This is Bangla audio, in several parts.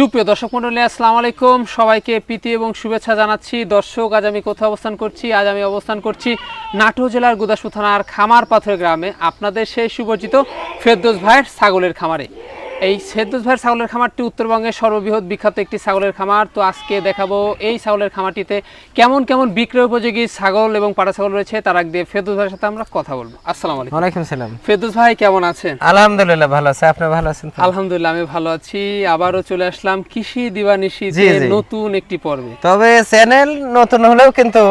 সুপ্রিয় দর্শক মন্ডলী আসসালামু আলাইকুম। সবাইকে প্রীতি এবং শুভেচ্ছা জানাচ্ছি। দর্শক, আজ আমি কোথায় অবস্থান করছি? আজ আমি অবস্থান করছি নাটো জেলার গুদাসু থানার খামার পাথর গ্রামে। আপনাদের সেই সুপরিচিত ফেরদোস ভাইয়ের ছাগলের খামারে। এই ফেরদোস ভাইয়ের ছাগলের খামারটি উত্তরবঙ্গের সর্ববৃহৎ বিখ্যাত একটি ছাগলের খামার। তো আজকে দেখাবো এই ছাগলের খামারটিতে কেমন কেমন বিক্রয় উপযোগী ছাগল এবং পাটা ছাগল রয়েছে তার আগে দিয়ে ফেরদোস ভাইয়ের সাথে আমরা কথা বলব। আসসালামু আলাইকুম। ওয়ালাইকুম সালাম। ফেরদোস ভাই কেমন আছেন? আলহামদুলিল্লাহ ভালো আছে। আপনি ভালো আছেন আলহামদুলিল্লাহ আমি ভালো আছি। আবারও চলে আসলাম কৃষি দিবানিশি। নতুন একটি পর্বে। তবে চ্যানেল নতুন হলেও কিন্তু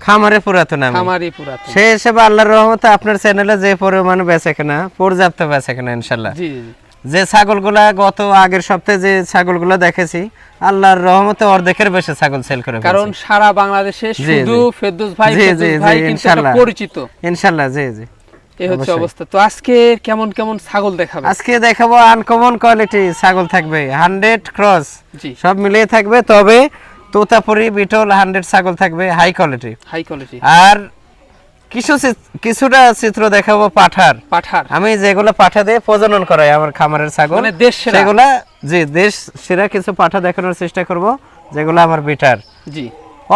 খামারে পুরাতন আমি। খামারি পুরাতন। সেই হিসেবে আল্লাহর রহমতে আপনার চ্যানেলে যে পরিমাণ বেচে কেনা পর্যাপ্ত বেচে কেনা ইনশাল্লাহ। জি। যে ছাগলগুলা গত আগের সপ্তাহে যে ছাগলগুলা দেখেছি আল্লাহর রহমতে অর্ধেকের বেশি ছাগল সেল করে কারণ সারা বাংলাদেশে শুধু। ফেরদৌস ভাই ফেরদৌস ভাই কিন্তু। পরিচিত। ইনশাল্লাহ জি জি। এই হচ্ছে অবস্থা। তো আজকে কেমন কেমন ছাগল দেখাবে? আজকে দেখাবো আনকমন কোয়ালিটি ছাগল থাকবে। হান্ড্রেড ক্রস সব মিলিয়ে থাকবে তবে তোতাপুরি বিটল হান্ড্রেড ছাগল থাকবে হাই কোয়ালিটি হাই কোয়ালিটি আর কিছু কিছুটা চিত্র দেখাবো পাঠার। পাঠার। আমি যেগুলো পাঠা দিয়ে প্রজনন করাই আমার খামারের ছাগল। মানে দেশ সেরা। সেগুলা জি দেশ সেরা কিছু পাঠা দেখানোর চেষ্টা করব যেগুলো আমার বিটার। জি।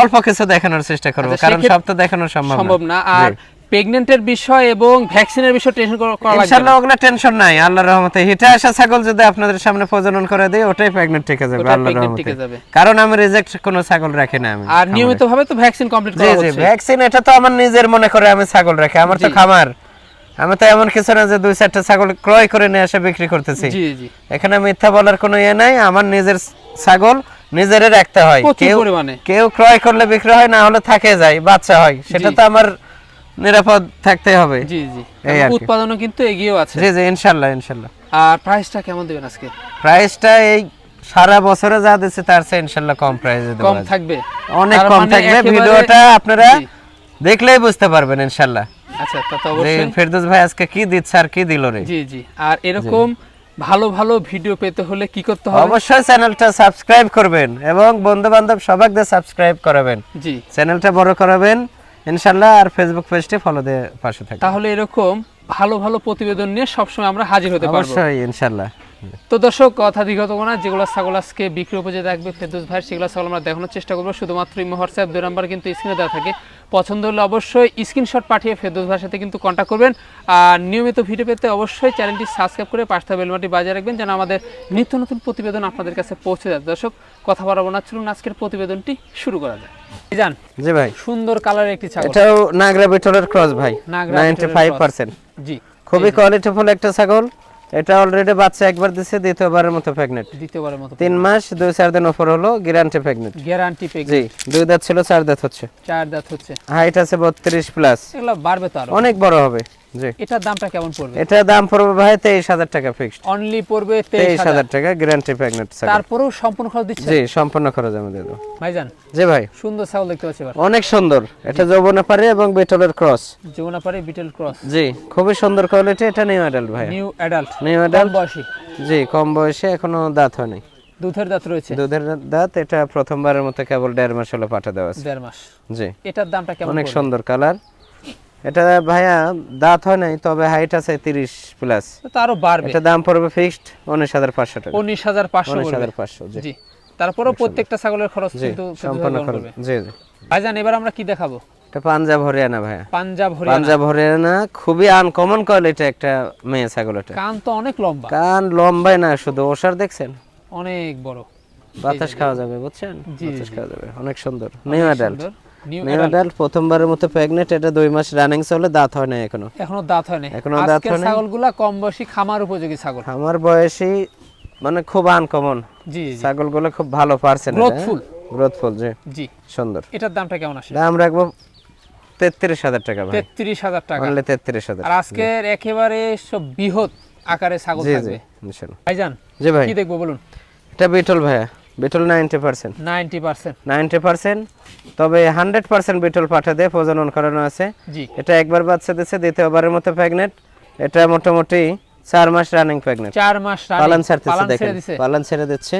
অল্প কিছু দেখানোর চেষ্টা করব আচ্ছা, কারণ সব তো দেখানো সম্ভব সম্ভব না। আর জি। প্রেগনেন্টের বিষয় এবং ভ্যাকসিনের বিষয় টেনশন করা লাগবে ইনশাআল্লাহ। ওগুলা টেনশন নাই আল্লাহর রহমতে। হিটে আসা ছাগল যদি আপনাদের সামনে প্রজনন করে দেই ওটাই প্রেগনেন্ট টিকে যাবে আল্লাহর রহমতে। কারণ আমি রিজেক্ট কোনো ছাগল রাখি না আমি আর খামারে। নিয়মিত ভাবে তো ভ্যাকসিন কমপ্লিট জি করা জি হচ্ছে। ভ্যাকসিন এটা তো আমার নিজের মনে করে আমি ছাগল রাখি আমার তো খামার। আমি তো এমন কিছু না যে দুই চারটা ছাগল ক্রয় করে নিয়ে এসে বিক্রি করতেছি। জি জি। এখানে মিথ্যা বলার কোনো ইয়ে নাই আমার নিজের ছাগল নিজেরে রাখতে হয়। কেউ কেউ ক্রয় করলে বিক্রি হয় না হলে থাকে যায় বাচ্চা হয়। সেটা তো আমার নিরাপদ থাকতে হবে। জি জি। উৎপাদনও কিন্তু এগিয়েও আছে। জি জি ইনশাল্লাহ ইনশাল্লাহ। আর প্রাইসটা কেমন দেবেন আজকে? প্রাইসটা এই সারা বছরে যা দিচ্ছে তার চেয়ে ইনশাল্লাহ কম প্রাইসে কম থাকবে? অনেক কম মানে থাকবে। ভিডিওটা আপনারা দেখলেই বুঝতে পারবেন ইনশাল্লাহ। আচ্ছা তো অবশ্যই। ফেরদৌস ভাই আজকে কি দিচ্ছে আর কি দিল রে। জি জি। আর এরকম ভালো ভালো ভিডিও পেতে হলে কি করতে হবে? অবশ্যই চ্যানেলটা সাবস্ক্রাইব করবেন এবং বন্ধু বান্ধব সবাইকে সাবস্ক্রাইব করাবেন। জি। চ্যানেলটা বড় করাবেন। ইনশাল্লাহ আর ফেসবুক পেজটি ফলো দিয়ে পাশে থাকবেন। তাহলে এরকম ভালো ভালো প্রতিবেদন নিয়ে সবসময় আমরা হাজির হতে পারব। অবশ্যই ইনশাল্লাহ তো দর্শক কথা দিগত না যেগুলো ছাগল আজকে বিক্রি উপজে থাকবে ফেরদৌস ভাই সেগুলো ছাগল আমরা দেখানোর চেষ্টা করব। শুধুমাত্র ইমো হোয়াটসঅ্যাপ দুই নাম্বার কিন্তু স্ক্রিনে দেওয়া থাকে। পছন্দ হলে অবশ্যই স্ক্রিনশট পাঠিয়ে ফেরদৌস ভাইয়ের সাথে কিন্তু কন্ট্যাক্ট করবেন। আর নিয়মিত ভিডিও পেতে অবশ্যই চ্যানেলটি সাবস্ক্রাইব করে পাঁচটা বেলমাটি বাজিয়ে রাখবেন যেন আমাদের নিত্য নতুন প্রতিবেদন আপনাদের কাছে পৌঁছে যায়। দর্শক কথা বাড়াবো না চলুন আজকের প্রতিবেদনটি শুরু করা যায় জান জি ভাই। সুন্দর কালারের একটি ছাগল। এটাও নাগরা ক্রস ভাই নাগরা নাইনটি বিটলের ফাইভ cross। পার্সেন্ট জি। খুবই কোয়ালিটিফুল একটা ছাগল। এটা অলরেডি বাচ্চা একবার দিছে দ্বিতীয়বারের মতো প্রেগনেন্ট দ্বিতীয়বারের মতো তিন মাস দুই চার দিন ওপর হলো গ্যারান্টি প্রেগনেন্ট গ্যারান্টি জি দুই দাঁত ছিল চার দাঁত হচ্ছে। চার দাঁত হচ্ছে। হাইট আছে বত্রিশ প্লাস এগুলো বাড়বে তো আরও। অনেক বড় হবে। এটার দামটা কেমন পড়বে? এটা দাম পড়বে ভাই তেইশ হাজার টাকা ফিক্সড অনলি পড়বে তেইশ তেইশ হাজার টাকা গ্যারান্টি প্রেগনেন্ট তারপরেও সম্পূর্ণ খরচ দিচ্ছে জি সম্পূর্ণ খরচ আমি দিয়ে ভাইজান? জি ভাই। সুন্দর ছাগল দেখতে পাচ্ছি অনেক সুন্দর। এটা যৌবনা এবং বেটলের ক্রস যমুনাপাড়ি বিটেল ক্রস জি খুবই সুন্দর কোয়ালিটি এটা নিউ অ্যাডাল্ট ভাই। নিউ অ্যাডাল্ট নিউ অ্যাডাল্ট বয়সী। জি কম বয়সে এখনও দাঁত হয়নি। দুধের দাঁত রয়েছে। দুধের দাঁত এটা প্রথমবারের মতো কেবল দেড় মাস হলো পাঠা দেওয়া আছে। দেড় মাস। জি। এটার দামটা কেমন অনেক সুন্দর কালার এটা ভাইয়া দাঁত হয় নাই তবে হাইট আছে তিরিশ প্লাস তো আরও বাড়বে। এটা দাম পড়বে ফিক্সড উনিশ হাজার পাঁচশো টাকা। উনিশ হাজার পাঁচশো উনিশ পড়বে হাজার পাঁচশো জি। জি। তারপরেও প্রত্যেকটা ছাগলের খরচ কিন্তু সম্পূর্ণ খরচ। জি জি। ভাইজান এবার আমরা কি দেখাবো? এটা পাঞ্জাব হরিয়ানা ভাইয়া। পাঞ্জাব হরিয়ানা। পাঞ্জাব হরিয়ানা খুবই আনকমন কোয়ালিটি একটা মেয়ে ছাগল এটা। কান তো অনেক লম্বা। কান লম্বাই না শুধু ওষার দেখছেন? অনেক বড়। বাতাস খাওয়া যাবে বুঝছেন? বাতাস। খাওয়া যাবে অনেক সুন্দর। New adult new new adult প্রথমবারের মতো প্রেগনেন্ট এটা দুই মাস রানিং চলে দাঁত হয় না এখনও। এখনও দাঁত হয়নি এখনও দাঁত আজকের হয়নি। ছাগলগুলা কম বয়সী খামার উপযোগী ছাগল। আমার বয়সী মানে খুব আনকমন জি ছাগলগুলো খুব ভালো পারছেন Growthful। গ্রোথফুল জি। জি। সুন্দর। এটার দামটা কেমন আসে? দাম রাখব তেত্রিশ হাজার টাকা ভাই। তেত্রিশ হাজার টাকা। অনলি তেত্রিশ হাজার আর আজকের একেবারে সব বৃহৎ আকারে ছাগল থাকবে। ভাইজান জি ভাই। কি দেখব বলুন? এটা বিটল ভাইয়া। Beetal ninety percent. Ninety percent. Ninety percent তবে হান্ড্রেড পার্সেন্ট বিটল পাঠা দিয়ে প্রজনন করানো আছে। এটা একবার বাচ্চা দিচ্ছে দ্বিতীয়বারের মতো প্রেগনেন্ট এটা মোটামুটি চার মাস রানিং প্রেগনেন্ট চার মাস পালান ছাড়তেছে দেখেন। পালান ছেড়ে দিচ্ছে।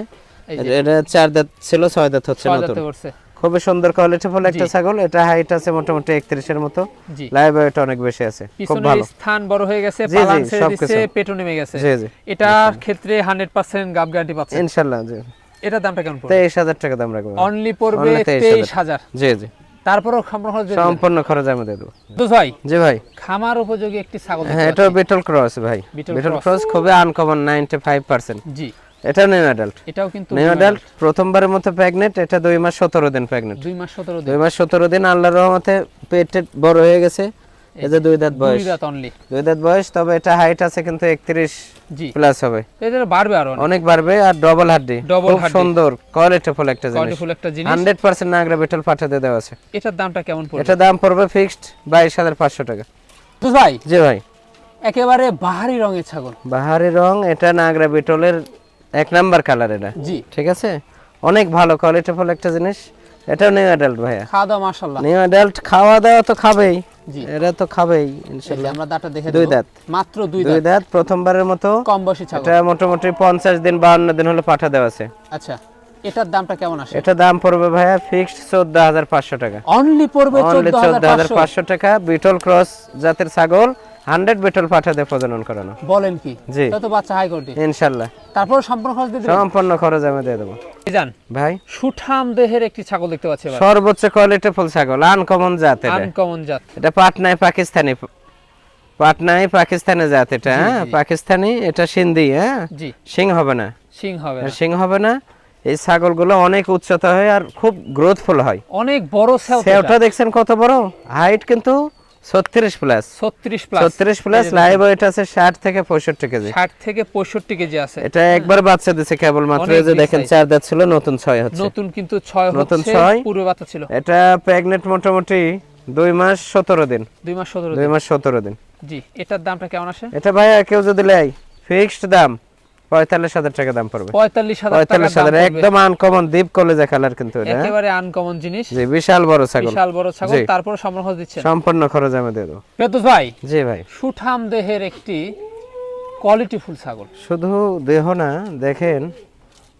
এটা চার দাঁত ছিল ছয় দাঁত হচ্ছে নতুন। খুবই সুন্দর কোয়ালিটি ফুল একটা ছাগল। এটা হাইট আছে মোটামুটি একত্রিশের মতো। জি। লাইভ ওয়েট অনেক বেশি আছে। খুব ভালো। স্থান বড় হয়ে গেছে পালান ছেড়ে দিচ্ছে পেটও নেমে গেছে। এটার ক্ষেত্রে হান্ড্রেড পার্সেন্ট গাব গ্যারান্টি পাচ্ছে। ইনশাল্লাহ জি। এটার দামটা কেমন পড়বে? তেইশ হাজার টাকা দাম রাখব। অনলি পড়বে 23,000 জি জি। তারপরও সম্পূর্ণ খরচ আমি দিয়ে দেবো। তো ভাই জি ভাই। খামার উপযোগী একটি ছাগল হ্যাঁ। এটাও বিটল ক্রস ভাই। বিটল ক্রস খুবই আনকমন নাইনটি ফাইভ পার্সেন্ট জি। এটাও নিউ অ্যাডাল্ট এটাও কিন্তু নিউ অ্যাডাল্ট প্রথমবারের মতো প্রেগনেন্ট এটা দুই মাস সতেরো দিন প্রেগনেন্ট দুই মাস সতেরো দিন। দুই মাস সতেরো দিন আল্লাহর রহমতে পেটে বড় হয়ে গেছে। এই যে দুই দাঁত বয়স। দুই রাত অনলি দুই দাঁত বয়স তবে এটা হাইট আছে কিন্তু একত্রিশ জি। প্লাস হবে। এটা বাড়বে আরও অনেক। বাড়বে আর ডবল হাড্ডি। খুব সুন্দর একটা জিনিস। কোয়ালিটিফুল একটা জিনিস। হান্ড্রেড পার্সেন্ট নাগরা বিটল পাঠাতে দেওয়া আছে। এটার দামটা কেমন পড়বে? এটা দাম পড়বে ফিক্সড বাইশ হাজার পাঁচশো টাকা। তো ভাই জি ভাই। একেবারে বাহারি রঙের ছাগল। বাহারি রং এটা নাগরা বিটলের এক নাম্বার কালার এটা জি। ঠিক আছে? অনেক ভালো কোয়ালিটি ফুল একটা জিনিস। এটাও নিউ অ্যাডাল্ট ভাইয়া। খাওয়া দাওয়া মাশাল্লাহ নিউ অ্যাডাল্ট খাওয়া দাওয়া তো খাবেই। জি। তো খাবেই আমরা দাঁতটা দেখে দুই দাঁত। মাত্র দুই দুই দাঁত। প্রথমবারের মতো। কম বয়সী ছাগল। এটা মোটামুটি পঞ্চাশ দিন বাহান্ন দিন হলে পাঠা দেওয়া আছে। আচ্ছা এটার দামটা কেমন আসে? এটা দাম পড়বে ভাইয়া ফিক্সড চোদ্দ হাজার পাঁচশো টাকা। অনলি পড়বে অনলি চোদ্দ চোদ্দ হাজার হাজার পাঁচশো টাকা বিটল ক্রস জাতের ছাগল। হান্ড্রেড বিটল প্রজনন করানো। বলেন কি? জি। তত বাচ্চা হাই কোয়ালিটি। তারপর সম্পূর্ণ খরচ দিয়ে সম্পূর্ণ খরচ আমি দিয়ে দেবো। যান। ভাই? সুঠাম দেহের একটি ছাগল দেখতে পাচ্ছি সর্বোচ্চ ছাগল আনকমন জাত এটা। আনকমন জাত। এটা পাটনায় পাকিস্তানি পাটনায় পাকিস্তানি জাত এটা হ্যাঁ? পাকিস্তানি এটা সিন্ধি হ্যাঁ? জি। সিং হবে না। সিং হবে না। সিং হবে না। এই ছাগলগুলো অনেক উচ্চতা হয় আর খুব গ্রোথফুল হয়। অনেক বড় সেওটা দেখছেন কত বড়? হাইট কিন্তু ছত্রিশ প্লাস 36 প্লাস ছত্রিশ প্লাস লাইভ ওয়েট আছে ষাট থেকে পঁয়ষট্টি কেজি। 60 থেকে 65 কেজি আছে। এটা একবার বাচ্চা দিছে কেবল মাত্র যে দেখেন চার দাঁত ছিল নতুন ছয় হচ্ছে। নতুন কিন্তু 6 নতুন হচ্ছে ছয়। পূর্বে বাচ্চা ছিল। এটা প্রেগনেন্ট মোটামুটি দুই মাস সতেরো দিন। দুই মাস 17 দুই মাস সতেরো দিন। জি এটার দামটা কেমন আসে? এটা ভাইয়া কেউ যদি লেয় ফিক্সড দাম। পঁয়তাল্লিশ হাজার টাকা দাম পড়বে। 45000 টাকা পঁয়তাল্লিশ হাজার একদম আনকমন দ্বীপ কলেজা কালার কিন্তু হ্যাঁ? একেবারে আনকমন জিনিস। জি বিশাল বড় ছাগল। বিশাল বড় ছাগল তারপর দিচ্ছেন। সম্পূর্ণ খরচ আমি দিয়ে দেবো। ফেরদৌস ভাই জি ভাই। সুঠাম দেহের একটি ছাগল। শুধু দেহ না দেখেন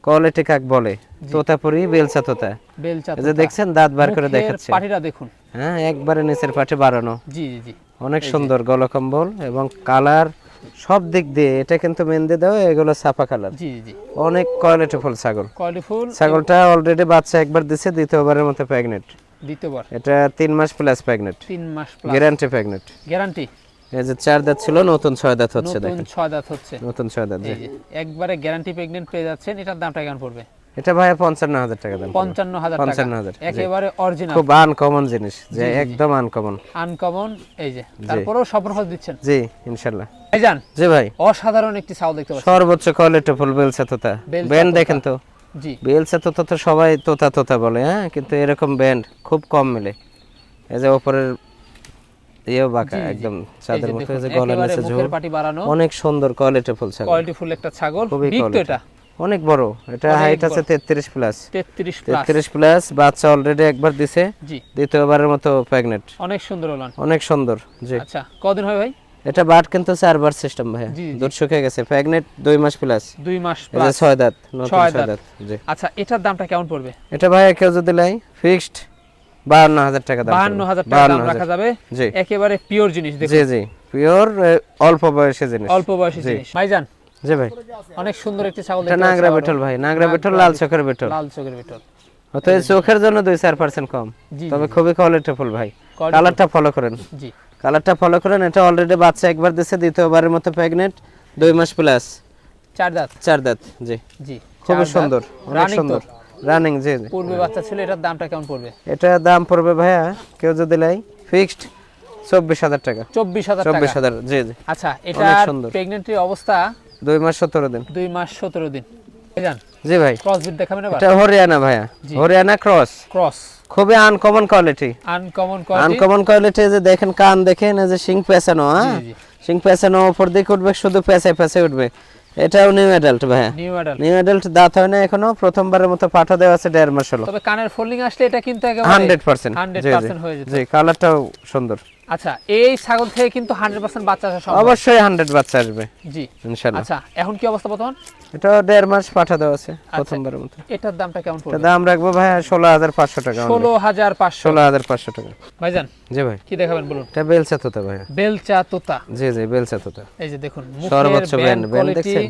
কোয়ালিটি কাক বলে। তোতাপুরি বেলসা তোতা। বেলচা যে দেখছেন দাঁত বার করে দেখাচ্ছে। পাটিটা দেখুন। হ্যাঁ একবারে নিচের পাটে বাড়ানো। জি জি জি। অনেক সুন্দর গলকম্বল এবং কালার সব দিক দিয়ে এটা কিন্তু মেহেন্দি দেওয়া এগুলো সাফা কালার জি জি অনেক কোয়ালিটি ফুল ছাগল। কোয়ালিটি ফুল ছাগলটা অলরেডি বাচ্চা একবার দিছে দ্বিতীয়বারের মতো প্রেগনেন্ট দ্বিতীয়বার। এটা তিন মাস প্লাস প্রেগনেন্ট তিন মাস প্লাস গ্যারান্টি প্রেগনেন্ট গ্যারান্টি এই যে চার দাঁত ছিল নতুন ছয় দাঁত হচ্ছে নতুন ছয় দাঁত হচ্ছে। নতুন ছয় দাঁত জি। একবারে গ্যারান্টি প্রেগনেন্ট পেয়ে যাচ্ছেন এটার দামটা কেমন পড়বে? এটা ভাইয়া পঞ্চান্ন হাজার টাকা দাম পড়বে। পঞ্চান্ন হাজার টাকা। পঞ্চান্ন হাজার, জি। একেবারে অরিজিনাল খুব আনকমন জিনিস যে একদম আনকমন আনকমন এই যে তারপরেও সম্পূর্ণ খরচ দিচ্ছেন। জি ইনশাল্লাহ। এই যান জি ভাই। অসাধারণ একটি চাউল দেখতে পাচ্ছি। সর্বোচ্চ কোয়ালিটি ফুল বেলসা তোতা। ব্যান্ড দেখেন তো। জি। বেলসা তোতা তো সবাই তোতা তোতা বলে হ্যাঁ? কিন্তু এরকম ব্যান্ড খুব কম মিলে। এই যে উপরের ইয়েও বাঁকা। একদম চাঁদের মতো এই যে গলার নিচে ঝোল। অনেক সুন্দর কোয়ালিটি ফুল ছাগল কোয়ালিটি ফুল একটা ছাগল। খুবই বিগ তো এটা। অনেক বড়। এটা হাইট আছে বড়। তেত্রিশ প্লাস 33 প্লাস তেত্রিশ প্লাস বাচ্চা অলরেডি একবার দিছে। জি। দ্বিতীয়বারের মতো প্রেগনেন্ট অনেক সুন্দর হলান অনেক সুন্দর জি। আচ্ছা কদিন হয় ভাই? এটা বাট কিন্তু চারবার সিস্টেম জি। দুধ শুকিয়ে গেছে। প্রেগনেন্ট দুই মাস প্লাস দুই মাস এই যে প্লাস ছয় দাঁত নতুন ছয় ছয় দাঁত। দাঁত জি। আচ্ছা এটার দামটা কেমন পড়বে? এটা ভাইয়া কেউ যদি লাই ফিক্সড বাহান্ন হাজার টাকা দাম বাহান্ন পড়বে। হাজার টাকা দাম রাখা যাবে। জি। একেবারে পিওর জিনিস দেখুন। জি জি পিওর অল্প বয়সী জিনিস। অল্প বয়সী জি। জিনিস। ভাইজান জি ভাই। অনেক সুন্দর একটি ছাগল এটা নাগরা বেটল ভাই নাগরা বেটল লাল চোখের বেটল লাল চোখের হয়তো এই চোখের জন্য দুই চার পার্সেন্ট কম। তবে খুবই কোয়ালিটিফুল ভাই। কালারটা ফলো করেন। জি। কালারটা ফলো করেন এটা অলরেডি বাচ্চা একবার দিছে দ্বিতীয়বারের মতো প্রেগনেন্ট দুই মাস প্লাস চার দাঁত। চার দাঁত জি। জি দাঁত। সুন্দর অনেক সুন্দর। রানিং জি পূর্বে বাচ্চা ছিল এটার দামটা কেমন পড়বে? এটা দাম পড়বে ভাইয়া কেউ যদি লাই ফিক্সড চব্বিশ হাজার টাকা। চব্বিশ হাজার চব্বিশ হাজার জি জি। আচ্ছা এটা সুন্দর। প্রেগনেন্টের অবস্থা দুই মাস সতেরো দিন। দুই মাস সতেরো দিন। জি ভাই। ক্রসবিট দেখাবেন এটা হরিয়ানা ভাইয়া। হরিয়ানা ক্রস ক্রস খুবই uncommon quality uncommon quality uncommon quality যে দেখেন কান দেখেন যে শিং পেছানো হ্যাঁ? শিং পেছানো উপর দিকে উঠবে শুধু পেঁচায় পেঁচায় উঠবে। এটাও নিউ অ্যাডাল্ট ভাইয়া। নিউ মডেল নিউ অ্যাডাল্ট দাঁত হয় না এখনও প্রথমবারের মতো পাঠা দেওয়া আছে দেড় মাস হলো। তবে কানের ফোল্ডিং আসলে এটা কিন্তু একেবারে হান্ড্রেড পার্সেন্ট 100% হয়ে যেত। জি কালারটাও সুন্দর। আচ্ছা এই ছাগল থেকে কিন্তু হান্ড্রেড পার্সেন্ট বাচ্চা আসা সম্ভব। অবশ্যই হান্ড্রেড বাচ্চা আসবে। জি। ইনশাল্লাহ। আচ্ছা এখন কি অবস্থা বর্তমান? এটা দেড় মাস পাঠা দেওয়া আছে প্রথমবারের মতো। এটার দামটা কেমন পড়বে? দাম রাখব ভাই ষোলো হাজার পাঁচশো টাকা ষোলো হাজার পাঁচশো। ষোলো হাজার পাঁচশো টাকা। ভাইজান জি ভাই। কি দেখাবেন বলুন? এটা বেলচা তোতা ভাই বেলচা তোতা। জি জি বেলচা তোতা। এই যে দেখুন সর্বোচ্চ মুখের ব্যান্ড ব্যান্ড দেখছেন?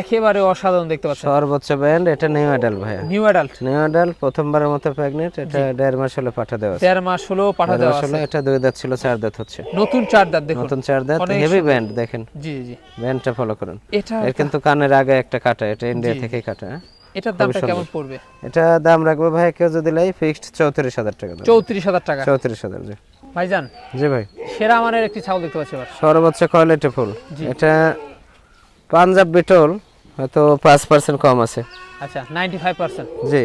একেবারে অসাধারণ দেখতে পাচ্ছেন। সর্বোচ্চ ব্যান্ড এটা নিউ অ্যাডাল ভাইয়া। নিউ অ্যাডাল্ট নিউ অ্যাডাল প্রথমবারের মতো এটা দেড় মাস হলে পাঠা দেওয়া দেড় মাস হলো পাঠা দেওয়া আছে। এটা দুই দাঁত ছিল চার দাঁত হচ্ছে। নতুন চার দাঁত দেখুন। নতুন চার দাঁত হেভি ব্যান্ড দেখেন। জি জি। ব্যান্ডটা ফলো করুন। এটা এর কিন্তু কানের আগে একটা কাটা এটা ইন্ডিয়া থেকে কাটা হ্যাঁ? এটার দামটা কেমন পড়বে? এটা দাম রাখব ভাই কেউ যদি লাই ফিক্সড চৌত্রিশ হাজার টাকা দাম। চৌত্রিশ হাজার টাকা। চৌত্রিশ হাজার জি। ভাইজান জি ভাই। সেরা মানের একটি ছাগল দেখতে পাচ্ছি এবার। সর্বোচ্চ কোয়ালিটি ফুল। এটা পাঞ্জাব বিটল হয়তো পাঁচ পার্সেন্ট কম আছে। আচ্ছা নাইনটি ফাইভ পার্সেন্ট জি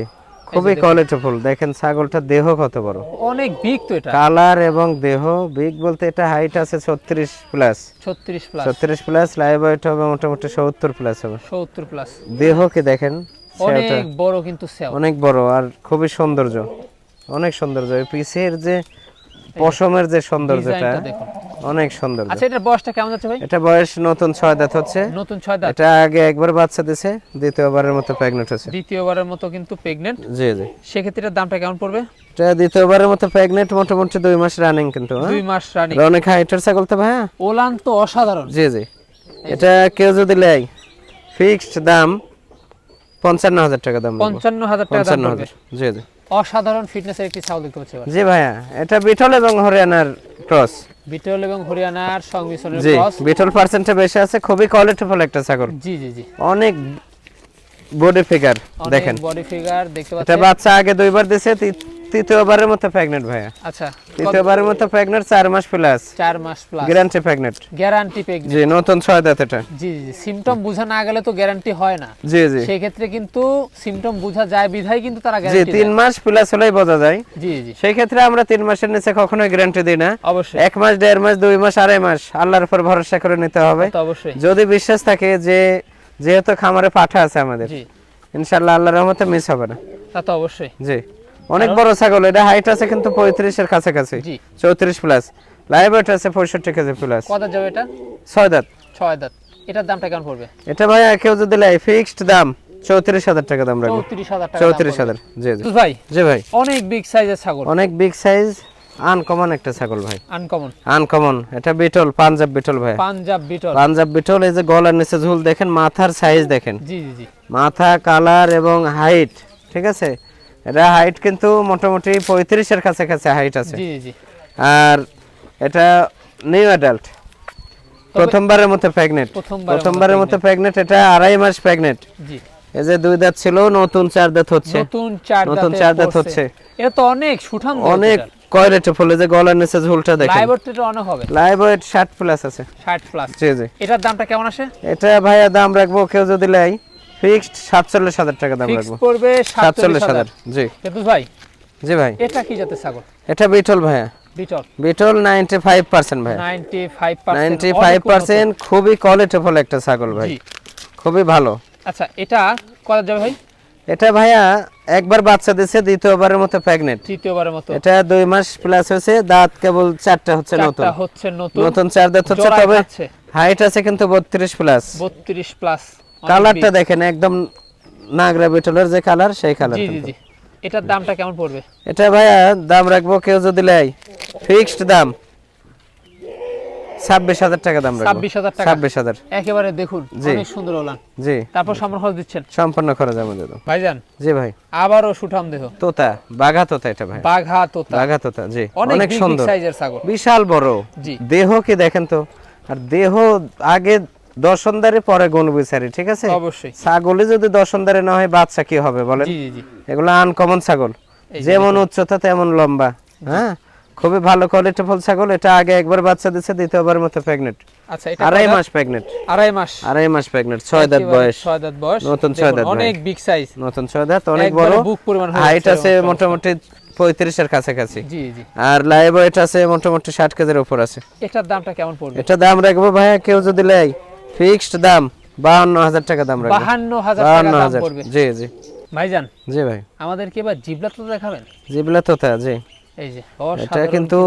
খুবই কোয়ালিটি ফুল দেখেন ছাগলটার দেহ কত বড়। অনেক বিগ তো এটা। কালার এবং দেহ বিগ বলতে এটা হাইট আছে ছত্রিশ প্লাস ছত্রিশ প্লাস ছত্রিশ প্লাস লাইভ ওয়েট হবে মোটামুটি সত্তর প্লাস হবে। সত্তর প্লাস দেহ কি দেখেন? অনেক বড় কিন্তু সেও। অনেক বড় আর খুবই সৌন্দর্য। অনেক সৌন্দর্য। এই পিসের যে পশমের যে সৌন্দর্যটা অনেক সৌন্দর্য আচ্ছা এটার বয়সটা কেমন যাচ্ছে ভাই? এটা বয়স নতুন ছয় দাঁত হচ্ছে। নতুন ছয় দাঁত। এটা আগে একবার বাচ্চা দিছে দ্বিতীয়বারের মতো প্রেগনেন্ট হচ্ছে দ্বিতীয়বারের মতো কিন্তু প্রেগনেন্ট জি জি। সেক্ষেত্রে এটার দামটা কেমন পড়বে? এটা দ্বিতীয়বারের মতো প্রেগনেন্ট মোটামুটি দুই মাস রানিং কিন্তু হ্যাঁ? দুই মাস রানি এটা অনেক হাইটের ছাগল তো ভাইয়া ওলান তো অসাধারণ। জি জি। এটা কেউ যদি নেয় ফিক্সড দাম পঞ্চান্ন হাজার টাকা দাম। পঞ্চান্ন হাজার টাকা দাম জি জি। অসাধারণ ফিটনেসের একটি ছাগল দেখতে পাচ্ছি জি ভাইয়া এটা বিটল এবং হরিয়ানার ক্রস বিটল এবং হরিয়ানার সংমিশ্রণের জি ক্রস বিটল পার্সেন্টে বেশি আছে খুবই কোয়ালিটিফুল একটা ছাগল। জি জি জি। অনেক বডি ফিগার দেখেন। বডি ফিগার দেখতে এটা বাচ্চা আগে দুইবার তি- তৃতীয়বারের মতো প্রেগনেন্ট ভাইয়া। আচ্ছা তৃতীয়বারের মতো প্রেগনেন্ট চার মাস প্লাস মাস plus guarantee pregnant guarantee pregnant জি নতুন ছয় দাঁত এটা। জি জি বোঝা না গেলে তো গ্যারান্টি হয় না। জি জি। সেই ক্ষেত্রে কিন্তু বোঝা যায় বিধায় কিন্তু তারা জি গ্যারান্টি তিন মাস প্লাস হলেই বোঝা যায়। জি জি। সেই ক্ষেত্রে আমরা তিন মাসের নিচে কখনো গ্যারান্টি দিই না। অবশ্যই। এক মাস দেড় মাস দুই মাস আড়াই মাস আল্লাহর উপর ভরসা করে নিতে হবে। অবশ্যই। যদি বিশ্বাস থাকে যে যেহেতু খামারে পাঠা আছে আমাদের জি। ইনশাল্লাহ আল্লাহর রহমতে মিস হবে না। তা তো অবশ্যই। জি। অনেক বড় ছাগল এটা হাইট আছে কিন্তু পঁয়ত্রিশের কাছাকাছি। চৌত্রিশ প্লাস লাইভ ওয়েট আছে পঁয়ষট্টি কেজি প্লাস কত যাবে এটা? ছয় দাঁত। ছয় দাঁত। এটার দামটা কেমন পড়বে? এটা ভাই কেউ যদি লাই ফিক্সড দাম চৌত্রিশ হাজার টাকা দাম রাখব। চৌত্রিশ হাজার টাকা চৌত্রিশ হাজার। জি জি। ভাই? জি ভাই। অনেক বিগ সাইজের ছাগল। অনেক বিগ সাইজ আনকমন একটা ছাগল ভাই। আনকমন আনকমন এটা বিটল পাঞ্জাব বিটল ভাই। পাঞ্জাব বিটল। পাঞ্জাব বিটল এই যে গলার নিচে ঝুল দেখেন মাথার সাইজ দেখেন। জি জি জি। মাথা কালার এবং হাইট ঠিক আছে? এটা হাইট কিন্তু মোটামুটি পঁয়ত্রিশের কাছাকাছি হাইট আছে। আর এটা নিউ অ্যাডাল্ট প্রথমবারের মতো প্রেগনেন্ট প্রথমবারের মতো প্রেগনেন্ট এটা আড়াই মাস প্রেগনেন্ট জি। এই যে দুই দাঁত ছিল নতুন চার দাঁত হচ্ছে। নতুন চার নতুন চার দাঁত হচ্ছে। এটা তো অনেক সুঠাম অনেক কয়লেটে ফুলে যে গলার নিচে ঝুলটা দেখেন। লাইভ অনেক হবে। লাইভ ওয়েট ষাট প্লাস আছে। ষাট প্লাস জি জি। এটার দামটা কেমন আসে? এটা ভাইয়া দাম রাখব কেউ যদি লাই ফিক্সড সাতচল্লিশ হাজার টাকা দাম রাখব। পড়বে জি। কিন্তু ভাই জি ভাই। এটা কি জাতের ছাগল? এটা বিটল ভাইয়া। Beetal. Beetal ninety five percent ভাইয়া। Ninety five ninety five percent খুবই কোয়ালিটিফুল একটা ছাগল ভাই। খুবই ভালো। আচ্ছা এটা কত যাবে ভাই? এটা ভাইয়া একবার বাচ্চা দিছে দ্বিতীয়বারের মতো প্রেগনেন্ট তৃতীয়বারের মতো। এটা দুই মাস প্লাস হয়েছে দাঁত কেবল চারটা হচ্ছে নতুন। হচ্ছে নতুন। নতুন চার দাঁত হচ্ছে তবে হাইট আছে কিন্তু বত্রিশ প্লাস বত্রিশ প্লাস কালারটা দেখেন একদম নাগরা বিটলের যে কালার সেই কালার জি জি জি। এটার দামটা কেমন পড়বে? এটা ভাইয়া দাম রাখব কেউ যদি লাই ফিক্সড দাম। ছাব্বিশ হাজার টাকা দাম রাখব। 26,000 টাকা। ছাব্বিশ হাজার। একেবারে দেখুন অনেক সুন্দর ওলান। জি। তারপর সম্মান খরচ দিচ্ছেন? সম্পূর্ণ খরচ আমাদের দাম। ভাইজান? জি ভাই। আবারও সুঠাম দেহ। তোতা বাঘা তোতা এটা ভাই। বাঘা তোতা। বাঘা তোতা জি। অনেক অনেক সুন্দর। সাইজের ছাগল। বিশাল বড়। জি। দেহ কি দেখেন তো? আর দেহ আগে দর্শনদারে পরে গুণ বিচারি ঠিক আছে? অবশ্যই। ছাগলে যদি দর্শনদারে না হয় বাচ্চা কি হবে বলেন? জি জি জি। এগুলো আনকমন ছাগল। যেমন উচ্চতা তেমন লম্বা হ্যাঁ? খুবই ভালো কোয়ালিটি ফুল ছাগল এটা আগে একবার বাচ্চা দিচ্ছে দ্বিতীয়বার মতো প্রেগনেন্ট আচ্ছা এটা আড়াই মাস প্রেগনেন্ট আড়াই মাস। আড়াই মাস প্রেগনেন্ট দাঁত বয়স। দাঁত বয়স। নতুন দাঁত অনেক বিগ সাইজ নতুন দাঁত অনেক বড়। বুক পরিমাণ হাইট আছে মোটামুটি পঁয়ত্রিশের কাছাকাছি। জি জি। আর লাইভ ওয়েট আছে মোটামুটি ষাট কেজির উপর আছে। এটার দামটা কেমন পড়বে? এটা দাম রাখব ভাইয়া কেউ যদি লেয় ফিক্সড দাম বাহান্ন হাজার টাকা দাম রাখব। বাহান্ন হাজার টাকা দাম পড়বে। জি জি। ভাইজান জি ভাই। আমাদেরকে এবার জিবলা তো দেখাবেন? জিবলা তোতা জি। এই যে এটা কিন্তু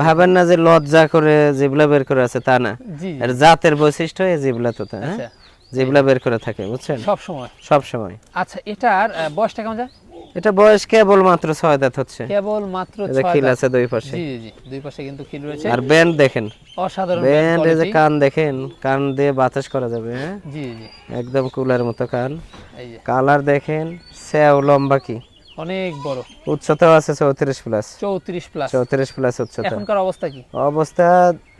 ভাবেন না যে লজ্জা করে জিবলা বের করে আছে তা না। এর জাতের বৈশিষ্ট্য এই জিবলা তোতা হ্যাঁ? আচ্ছা। জিবলা বের করে থাকে বুঝছেন? সব সময় সব সময় আচ্ছা এটার বয়সটা কেমন যায়? এটা বয়স কেবল মাত্র ছয় দাঁত হচ্ছে। কেবল মাত্র এই যে ছয় খিল আছে দুই পাশে। জি জি দুই পাশে কিন্তু খিল রয়েছে। আর ব্যান্ড দেখেন। অসাধারণ ব্যান্ড এই যে কান দেখেন কান দিয়ে বাতাস করা যাবে হ্যাঁ? জি জি। একদম কুলার মতো কান। এই যে। কালার দেখেন স্যাও লম্বা কি? অনেক বড়। উচ্চতাও আছে চৌত্রিশ প্লাস চৌত্রিশ প্লাস চৌত্রিশ প্লাস উচ্চতা। এখনকার অবস্থা কি? অবস্থা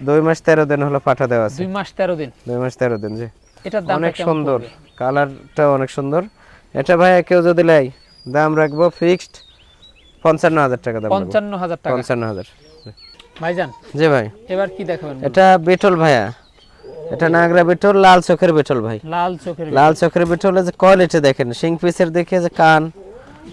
দুই মাস তেরো দিন হলো পাঠা দেওয়া আছে। দুই মাস তেরো দিন। দুই মাস তেরো দিন জি। এটার দাম অনেক সুন্দর। কালারটা অনেক সুন্দর। এটা ভাই কেউ যদি লাই দাম রাখব ফিক্সড পঞ্চান্ন হাজার টাকা দাম পঞ্চান্ন হাজার টাকা। পঞ্চান্ন হাজার ভাইজান জি ভাই। এবার কি দেখাবেন এটা বিটল ভাইয়া। এটা নাগরা বিটল লাল চোখের বিটল ভাই। লাল চোখের লাল চোখের বিটলের যে কোয়ালিটি দেখেন সিং পিসের দেখে যে কান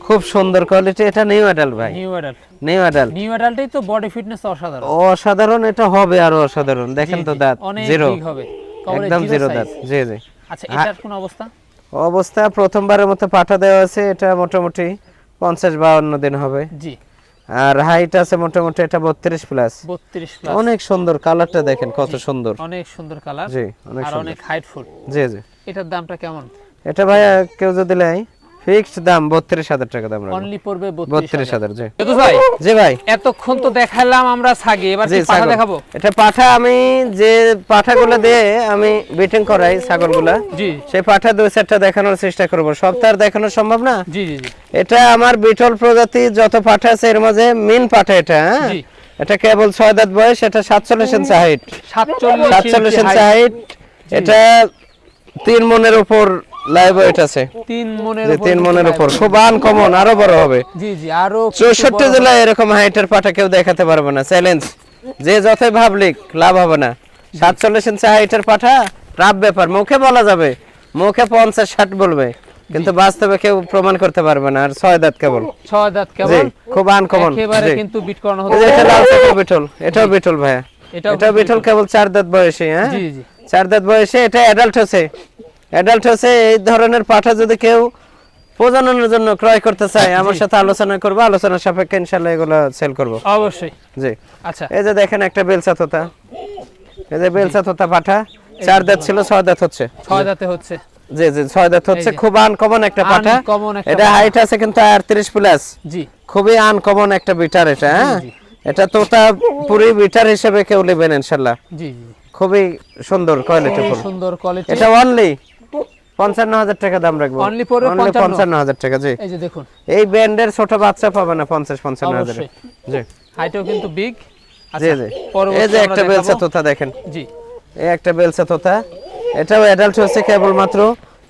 খুব সুন্দর কোয়ালিটি এটা নিউ অ্যাডাল্ট ভাই। New adult new adult new অ্যাডাল্টই তো বডি ফিটনেস অসাধারণ। অসাধারণ এটা হবে আরও অসাধারণ। দেখেন তো দাঁত জিরো হবে। একদম জিরো। দাঁত। জি জি। আচ্ছা এটার কোন অবস্থা? অবস্থা প্রথমবারের মতো পাঠা দেওয়া আছে এটা মোটামুটি পঞ্চাশ বাউন্ন দিন হবে। জি। আর হাইট আছে মোটামুটি এটা বত্রিশ প্লাস বত্রিশ প্লাস অনেক সুন্দর কালারটা দেখেন কত সুন্দর। অনেক সুন্দর কালার জি অনেক আর অনেক হাইটফুল জি জি। এটার দামটা কেমন? এটা ভাইয়া কেউ যদি নেয় ফিক্সড দাম বত্রিশ হাজার টাকা দাম অনলি পড়বে বত্রিশ বত্রিশ হাজার জি। হাজার ভাই? জি ভাই। এতক্ষণ তো দেখালাম আমরা ছাগি এবার কি পাঠা ছাগল। দেখাবো। এটা পাঠা আমি যে পাঠাগুলো দিয়ে আমি বিটিং করাই ছাগলগুলা জি। সেই পাঠা দুই চারটা দেখানোর চেষ্টা করব। সব তো আর দেখানো সম্ভব না? জি জি জি। এটা আমার বিটল প্রজাতি যত পাঠা আছে এর মাঝে মিন পাঠা এটা হ্যাঁ? জি। এটা কেবল ছয় দাঁত বয়স এটা সাতচল্লিশ ইঞ্চি হাইট সাতচল্লিশ ইঞ্চি হাইট এটা তিন মনের উপর লাইভ ওয়েট আছে। তিন মনের উপর তিন মনের উপর। আনকমন আরও বড় হবে। জি জি আরও চৌষট্টি জেলায় এরকম হাইটের পাঠা কেউ দেখাতে পারবে না। চ্যালেঞ্জ যে যতই ভাবলিক লাভ হবে না। সাতচল্লিশ ইঞ্চি হাইটের পাঠা রাব ব্যাপার। মুখে বলা যাবে মুখে পঞ্চাশ ষাট বলবে। কিন্তু বাস্তবে কেউ প্রমাণ করতে পারবে না আর ছয় দাঁত কেবল। ছয় দাঁত কেবল। খুব আনকমন একেবারে কিন্তু বিট করানো হচ্ছে। এটা লাল বিটল। এটাও বিটল ভাইয়া। এটাও এটাও বিটল কেবল চার দাঁত বয়সে হ্যাঁ? জি জি। চার দাঁত বয়সে এটা অ্যাডাল্ট হচ্ছে। অ্যাডাল্ট হচ্ছে এই ধরনের পাঠা যদি কেউ প্রজননের জন্য ক্রয় করতে চায় আমার সাথে আলোচনা করব আলোচনা সাপেক্ষে ইনশাল্লাহ এগুলো সেল করব। অবশ্যই। জি। আচ্ছা। এই যে দেখেন একটা বেলচা তোতা এই যে বেলচা তোতা পাঠা চার দাঁত ছিল ছয় দাঁত হচ্ছে। ছয় দাঁতে হচ্ছে। জি জি ছয় দাঁত হচ্ছে খুব আনকমন একটা পাঠা। এটা হাইট আছে কিন্তু আটত্রিশ প্লাস জি। খুবই আনকমন একটা বিটার এটা হ্যাঁ? এটা তোতা পুরি বিটার হিসেবে কেউ নেবেন ইনশাল্লাহ জি জি। খুবই সুন্দর কোয়ালিটি সুন্দর কোয়ালিটি এটা অনলি পঞ্চান্ন হাজার টাকা দাম রাখব। অনলি পড়বে Only 55 পঞ্চান্ন হাজার টাকা জি। এই যে দেখুন। এই ব্র্যান্ডের ছোট বাচ্চা পাবে না পঞ্চাশ পঞ্চান্ন হাজার জি। হাইটও কিন্তু বিগ জি জি। এই যে একটা বেলসা তোতা দেখেন। জি। এই একটা বেলসা তোতা। এটাও অ্যাডাল্ট হচ্ছে কেবলমাত্র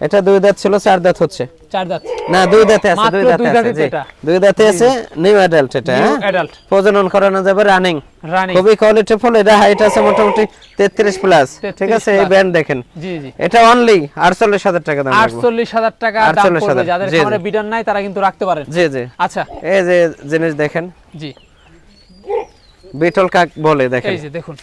এটা দুই দাঁত ছিল চার দাঁত হচ্ছে। চার দাঁত। না দুই দাঁতে আছে দুই দাঁতে আছে। দুই দাঁতে আছে নিউ অ্যাডাল্ট এটা অ্যাডাল্ট প্রজনন করানো যাবে রানিং রানী খুবই কোয়ালিটি ফুল এটা হাইট আছে মোটামুটি তেত্রিশ প্লাস ঠিক আছে এই ব্যান্ড দেখেন। জি জি। এটা অনলি আটচল্লিশ হাজার টাকা দাম রাখব। আটচল্লিশ হাজার টাকা দাম 48,000 পড়বে। যাদের। খামারে বিডার নাই তারা কিন্তু রাখতে পারেন। জি জি। আচ্ছা। এই যে জিনিস দেখেন জি। বিটল কাক বলে দেখেন। এই যে দেখুন।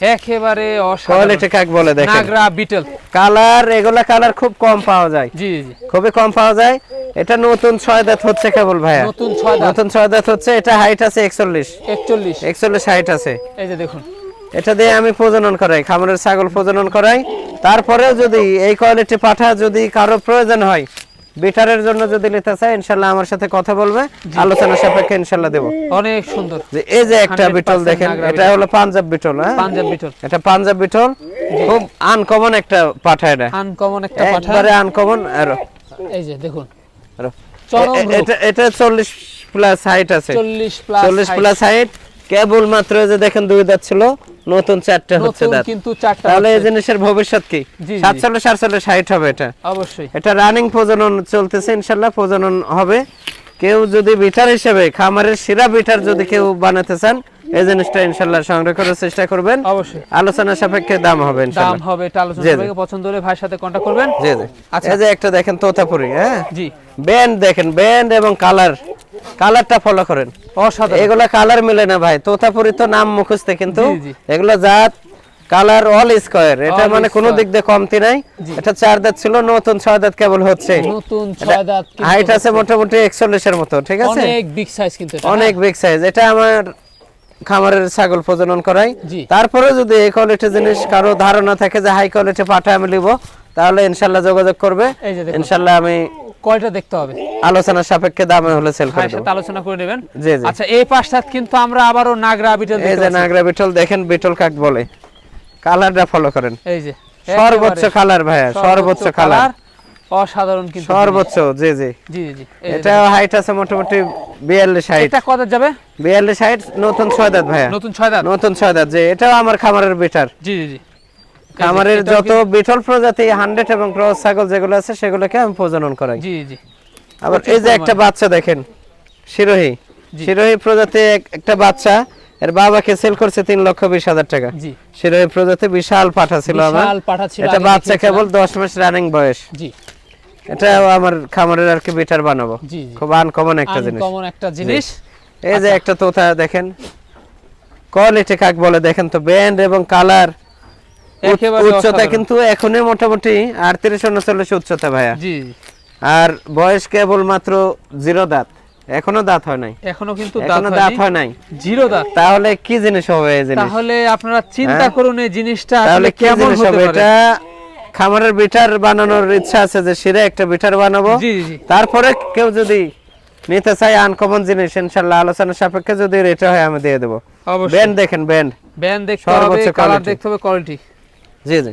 একেবারে কোয়ালিটি কাক বলে দেখেন? নাগরা বিটল। কালার এগুলা কালার খুব কম পাওয়া যায়। জি জি খুবই কম পাওয়া যায়। এটা নতুন ছয় দাঁত হচ্ছে কেবল ভাইয়া। নতুন ছয় দাঁত। নতুন ছয় দাঁত হচ্ছে এটা হাইট আছে একচল্লিশ। একচল্লিশ। একচল্লিশ হাইট আছে। এই যে দেখুন। এটা দিয়ে আমি প্রজনন করাই খামারের ছাগল প্রজনন করাই। তারপরেও যদি এই কোয়ালিটি পাঠা যদি কারও প্রয়োজন হয় বিটারের জন্য যদি নিতে চায় ইনশাল্লাহ আমার সাথে কথা বলবে। আলোচনা সাপেক্ষে ইনশাল্লাহ দেবো। অনেক সুন্দর। যে এই যে একটা বিটল দেখেন এটা হলো পাঞ্জাব বিটল হ্যাঁ? পাঞ্জাব বিটল। এটা পাঞ্জাব বিটল। খুব আনকমন একটা পাঠা এটা। আনকমন একটা পাঠা। একবারে আনকমন আর এই যে দেখুন। আর- এটা এটা চল্লিশ প্লাস হাইট আছে। চল্লিশ প্লাস চল্লিশ প্লাস হাইট কেবল মাত্র যে দেখেন দুই দাঁত ছিল নতুন চারটা হচ্ছে দাঁত। কিন্তু চারটা তাহলে এই। জিনিসের ভবিষ্যৎ কি? জি, জি। সাতচল্লিশ আটচল্লিশ হাইট হবে এটা। অবশ্যই। এটা রানিং প্রজনন চলতেছে ইনশাল্লাহ প্রজনন হবে। কেউ যদি বিটার হিসেবে খামারের শিরা বিটার যদি কেউ বানাতে চান এই জিনিসটা ইনশাল্লাহ সংগ্রহ করার চেষ্টা করবেন। অবশ্যই। আলোচনা সাপেক্ষে দাম হবে দাম হবে এটা আলোচনা জি। পছন্দ হলে ভাইয়ের সাথে কন্টাক্ট করবেন। জি জি। আচ্ছা। এই যে একটা দেখেন তোতাপুরি হ্যাঁ? জি। ব্যান্ড দেখেন ব্যান্ড এবং কালার। কালারটা ফলো করেন। অসাধারণ। এগুলা কালার মিলে না ভাই তোতাপুরি তো নাম মুখস্থ কিন্তু। এগুলা। জাত কালার অল স্কয়ার এটা মানে কোনো দিক দিয়ে কমতি নাই। এটা চার দাঁত ছিল নতুন ছয় দাঁত কেবল হচ্ছে। নতুন ছয় দাঁত হাইট আছে। মোটামুটি একচল্লিশের মতো ঠিক আছে? অনেক বিগ সাইজ কিন্তু অনেক বিগ সাইজ এটা আমার খামারের ছাগল প্রজনন করাই। তারপরে যদি এই কোয়ালিটি জিনিস কারও ধারণা থাকে যে হাই কোয়ালিটি পাঠা আমি নিব তাহলে ইনশাল্লাহ যোগাযোগ করবে। ইনশাল্লাহ আমি কয়টা দেখতে হবে? আলোচনা সাপেক্ষে দামে হলে সেল করে দেবো। আলোচনা করে নেবেন? জি জি। আচ্ছা এই পাশটাত কিন্তু আমরা আবারও নাগরা বিটেল এই যে নাগরা বিটল দেখেন বিটল কাক বলে। কালারটা ফলো করেন। এই যে সর্বোচ্চ কালার ভাইয়া সর্বোচ্চ কালার অসাধারণ কিন্তু সর্বোচ্চ জি জি। জি জি জি এটা হাইট আছে মোটামুটি বিয়াল্লিশ হাইট এটা কত যাবে? বিয়াল্লিশ হাইট নতুন ছয় দাঁত ভাইয়া। নতুন ছয় দাঁত? নতুন ছয় দাঁত যে এটাও আমার খামারের বিটার। জি জি জি। খামারের যত বিটল প্রজাতি হান্ড্রেড এবং ক্রস ছাগল যেগুলো আছে সেগুলোকে আমি প্রজনন করাই। জি জি। আবার এই যে একটা বাচ্চা দেখেন শিরোহী। জি। শিরোহী প্রজাতি একটা বাচ্চা এর বাবাকে সেল করছে তিন লক্ষ বিশ হাজার টাকা। শিরোহী প্রজাতি বিশাল পাঠা ছিল আমার। এটা বাচ্চা কেবল দশ মাস রানিং বয়স। জি। এটাও আমার খামারের আর কি বিটার বানাবো। খুব আনকমন একটা জিনিস। আনকমন একটা জিনিস। এই যে আচ্ছা। একটা তোতা দেখেন। কোয়ালিটি কাক বলে দেখেন তো ব্যান্ড এবং কালার উচ্চতা কিন্তু এখনই মোটামুটি আটত্রিশ উনচল্লিশ উচ্চতা ভাইয়া। আর বয়স কেবল মাত্র জিরো দাঁত। এখনও দাঁত হয় নাই। এখনও কিন্তু দাঁত হয় নাই। জিরো দাঁত। তাহলে কি জিনিস হবে এই জিনিস? তাহলে আপনারা চিন্তা হ্যাঁ? করুন এই জিনিসটা তাহলে কেমন হবে? এটা খামারের বিটার বানানোর ইচ্ছা আছে যে শিরে একটা বিটার বানাবো। জি জি, জি। তারপরে কেউ যদি নিতে চাই আনকমন জিনিস ইনশাল্লাহ আলোচনা সাপেক্ষে যদি রেটে হয় আমি দিয়ে দেবো। অবশ্যই। ব্যান্ড দেখেন ব্যান্ড। ব্যান্ড দেখতে হবে কালার দেখতে হবে কোয়ালিটি জি জি।